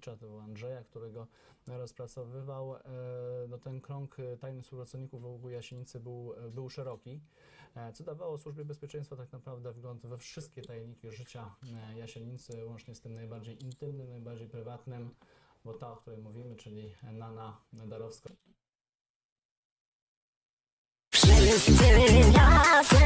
to był Andrzeja, którego rozpracowywał. E, No, ten krąg e, tajnych współpracowników wokół Jasienicy był, e, był szeroki, co dawało Służbie Bezpieczeństwa tak naprawdę wgląd we wszystkie tajniki życia Jasienicy, łącznie z tym najbardziej intymnym, najbardziej prywatnym, bo ta, o której mówimy, czyli Nana Darowska. Wszyscy razem